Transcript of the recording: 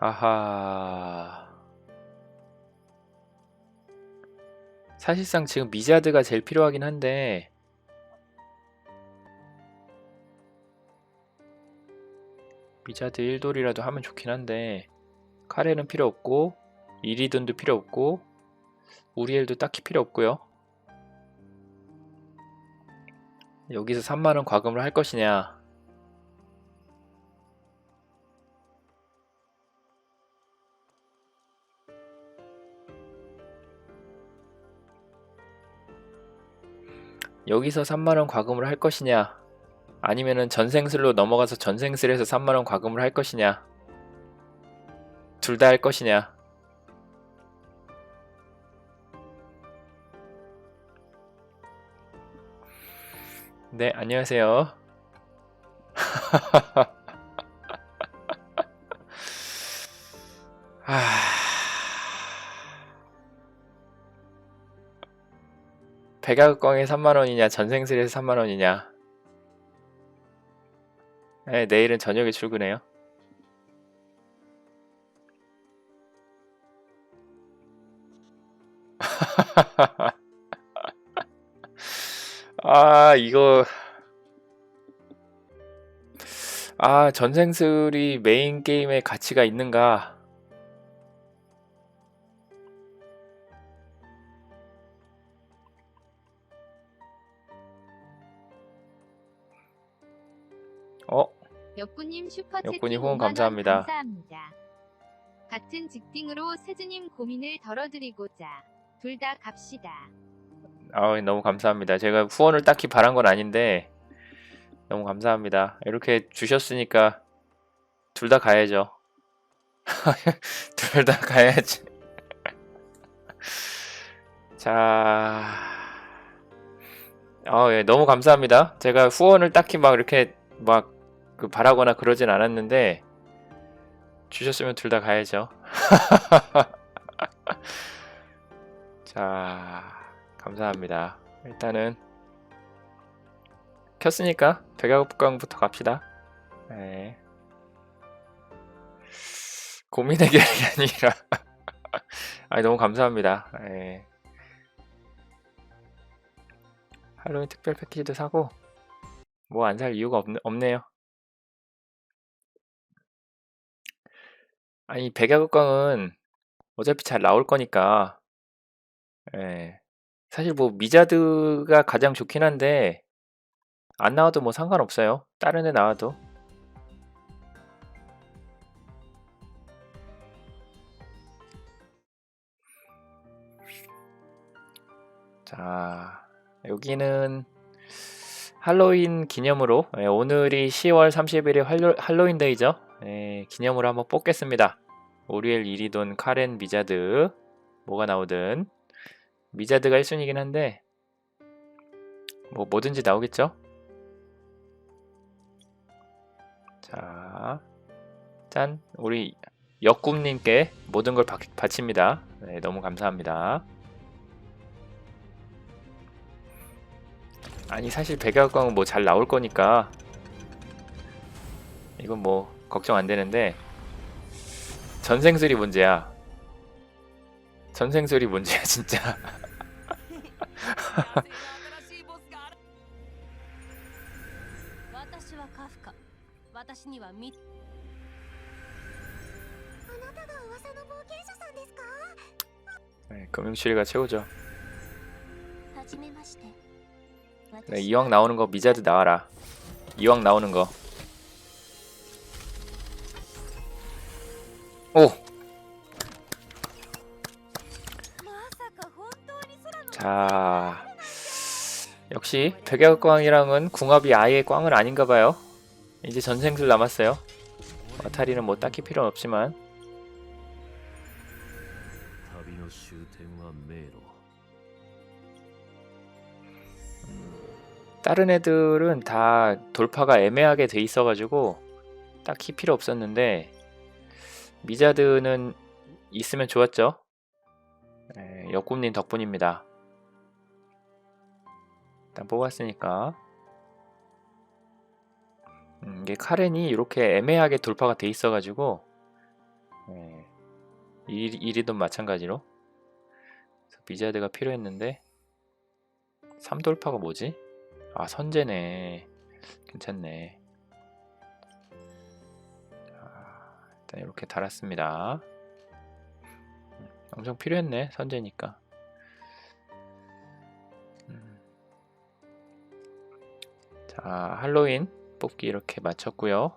아하. 사실상 지금 미자드가 제일 필요하긴 한데 미자드 1돌이라도 하면 좋긴 한데 카레는 필요 없고 이리돈도 필요 없고 우리엘도 딱히 필요 없고요. 여기서 3만원 과금을 할 것이냐 여기서 3만원 과금을 할 것이냐? 아니면은 전생슬로 넘어가서 전생슬에서 3만원 과금을 할 것이냐? 둘 다 할 것이냐? 네 안녕하세요 백야극광에 3만원이냐 전생슬에서 3만원이냐? 네, 내일은 저녁에 출근해요. 아 이거. 아 전생슬이 메인 게임에 가치가 있는가 역군님 후원 5만 원 감사합니다. 감사합니다. 같은 직딩으로 세즈님 고민을 덜어드리고자 둘 다 갑시다. 아, 너무 감사합니다. 제가 후원을 딱히 바란 건 아닌데 너무 감사합니다. 이렇게 주셨으니까 둘 다 가야죠. 둘 다 가야지. 자, 아, 예, 너무 감사합니다. 제가 후원을 딱히 막 이렇게 막 그 바라거나 그러진 않았는데 주셨으면 둘 다 가야죠. 자, 감사합니다. 일단은 켰으니까 백야극광부터 갑시다. 네. 고민 해결이 아니라 아 너무 감사합니다. 네. 할로윈 특별 패키지도 사고 뭐 안 살 이유가 없, 없네요. 아니 백야극광은 어차피 잘 나올 거니까 예. 사실 뭐 미자드가 가장 좋긴 한데 안 나와도 뭐 상관없어요. 다른 애 나와도. 자, 여기는 할로윈 기념으로 예, 오늘이 10월 30일이 할로, 할로윈 데이죠. 예, 기념으로 한번 뽑겠습니다. 오리엘 이리돈 카렌 미자드 뭐가 나오든 미자드가 1순위긴 한데 뭐 뭐든지 나오겠죠? 자, 짠 우리 역꿈님께 모든 걸 바, 바칩니다. 네, 너무 감사합니다. 아니 사실 백야광은 뭐 잘 나올 거니까. 이건 뭐 걱정 안 되는데. 전생술이 문제야. 전생술이 문제야 진짜. 네, 금융 실리가 최고죠. 그래, 이왕 나오는 거 미자드 나와라. 이왕 나오는 거. 오. 자. 역시 백약광이랑은 궁합이 아예 꽝은 아닌가 봐요. 이제 전생술 남았어요. 아타리는 뭐 딱히 필요는 없지만 다른 애들은 다 돌파가 애매하게 돼 있어가지고 딱히 필요 없었는데 미자드는 있으면 좋았죠. 네, 역꿈님 덕분입니다. 일단 뽑았으니까 음, 이게 카렌이 이렇게 애매하게 돌파가 돼 있어가지고 예. 일, 일이든 마찬가지로 미자드가 필요했는데 3돌파가 뭐지? 아 선제네. 괜찮네. 자, 일단 이렇게 달았습니다. 음, 엄청 필요했네 선제니까. 음. 자 할로윈 뽑기 이렇게 마쳤고요